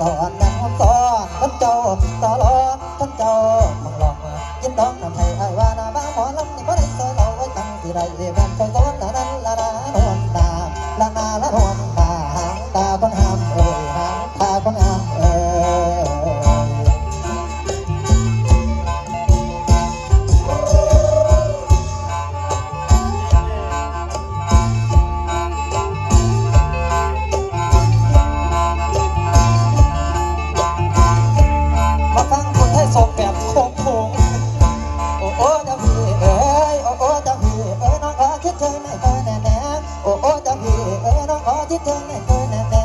สอนดังสอนท่านเจ้าตลอดท่านเจ้ามึงลองยินดองทำให้ไอ้ว่านาบ้าหมอลำนี่บ่ได้ซอยเราไว้ตั้งสิไรเรียนซอยสอนนั้นละนานวลตาละนาละนวลตาหางตาคนงา คิดถึงไม่เคยแน่แน่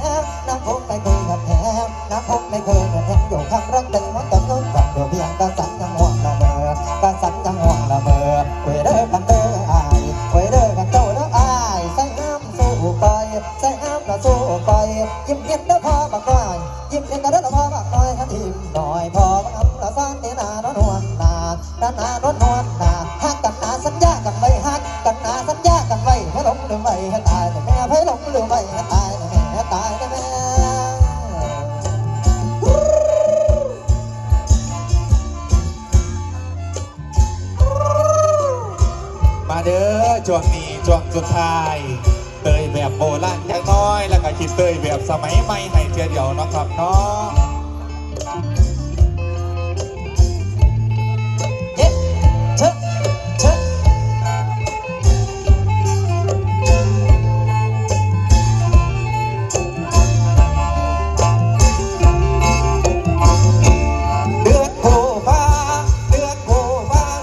น้ำพุไม่เคยกันแทงน้ำพุไม่เคยกันแทงอยู่ข้างรักเต็มมันแต่เงินกับเดียวเพียงกระสันยังห่วงละเมอกระสันยังห่วงละเมอเวเด้อกันเด้ออายเวเด้อกันเจ้าเด้ออายใส่น้ำสู้ไปใส่น้ำละสู้ไปยิ้มเย็นเด้อพ่อบักน้อยยิ้มเย็นกันเด้อพ่อบักน้อยทันทีหน่อยพอบักน้ำละซ่านเตนานนวลนาดานานนวลน กันไว้ให้หลงหรือไม่ให้ตายแต่แม่ให้หลงหรือไม่ให้ตายแต่แม่ให้ตายแต่แม่มาเด้อช่วงนี้ช่วงสุดท้าย เตยแบบโบราณจังน้อย แล้วก็คิดเตยแบบสมัยใหม่ให้เทียเดียวนะครับเนาะ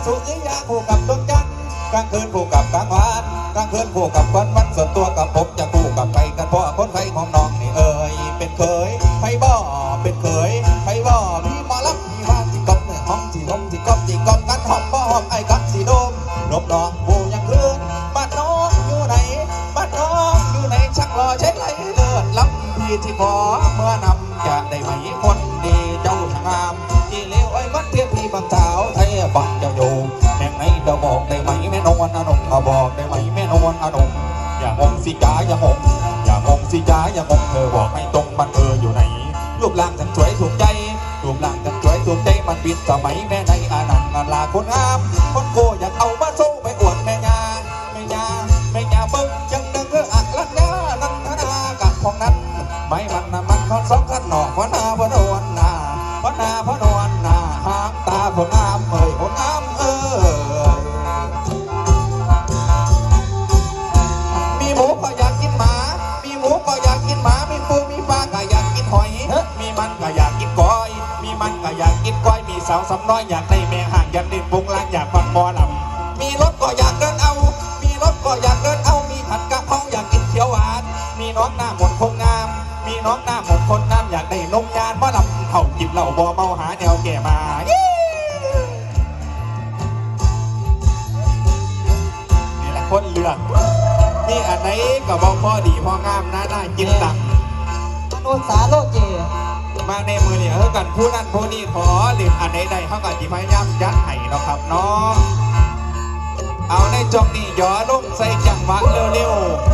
สุริยาคู่กับดวงจันทร์กลางคืนคู่กับกลางวันกลางคืนคู่กับวันวันส่วนตัวกับผมจะคู่กับไปกันเพราะคนไทยของน้องนี่เอ่ยเป็นเคยไทยบ่เป็นเคยไทยบ่พี่มอลับพี่ว่าที่กบเนี่ยห้องที่หอมที่กบที่กบกันหอมบ่หอมไอ้กับสีโดมนบดอกบูยังคืนบ้านน้องอยู่ไหนบ้านน้องอยู่ไหนชักรอเช็ดไหลเลือดลำพี่ที่ขอเมื่อนำจะได้ไหมคนดีเจ้าช่างงามที่เลวไอ้วัดเทียบพี่บางสาวไทย บังเจ้าอยู่แห่งไหนเดาบอกได้ไหมแม่นวลอานงเอาบอกได้ไหมแม่นวลอานงอย่างงสิจ๋าอย่างงอย่างงสิจ๋าอย่างงเธอบอกให้ตรงมันเธออยู่ไหนรูปร่างฉันสวยถูกใจรูปร่างฉันสวยถูกใจมันปิดสมัยแม่ในอานังอาลาคนงามคนโกอยากเอามาสู้ไปอวดแม่ยาแม่ยาแม่ยาเบิ้งยังนึงเอออักลักยานันทนากับของนั้นไม่มันนะมันคอนสองขันหนอกพนาพนวนนา สาวสำน้อยอยากได้แม่ห่างอยากเด่นปุงลางอยากฟังหมอลำมีรถก็อยากเดินเอา มีรถก็อยากเดินเอา มีผัดกะเพราอยากกินเขียวหวาน มีน้องหน้าหมดคงงาม มีน้องหน้าหมดคนงามอยากได้นมยานหมอลำเขากินเหล้าบ่เมาหาแนวแก่มานี่แหละคนเลือกนี่อันไหนก็บอกพ่อดีพ่องามนะน่ากินตังมนุษย์สาโลเจ มาในมือเนี่ยเออกันผู้นั้นผู้นี้ขอหรืออันใดใดเขาก็จิพยายามยัดให้เนาะครับเนาะเอาในจงนี้ย่อลงใส่จังหวะเร็วๆ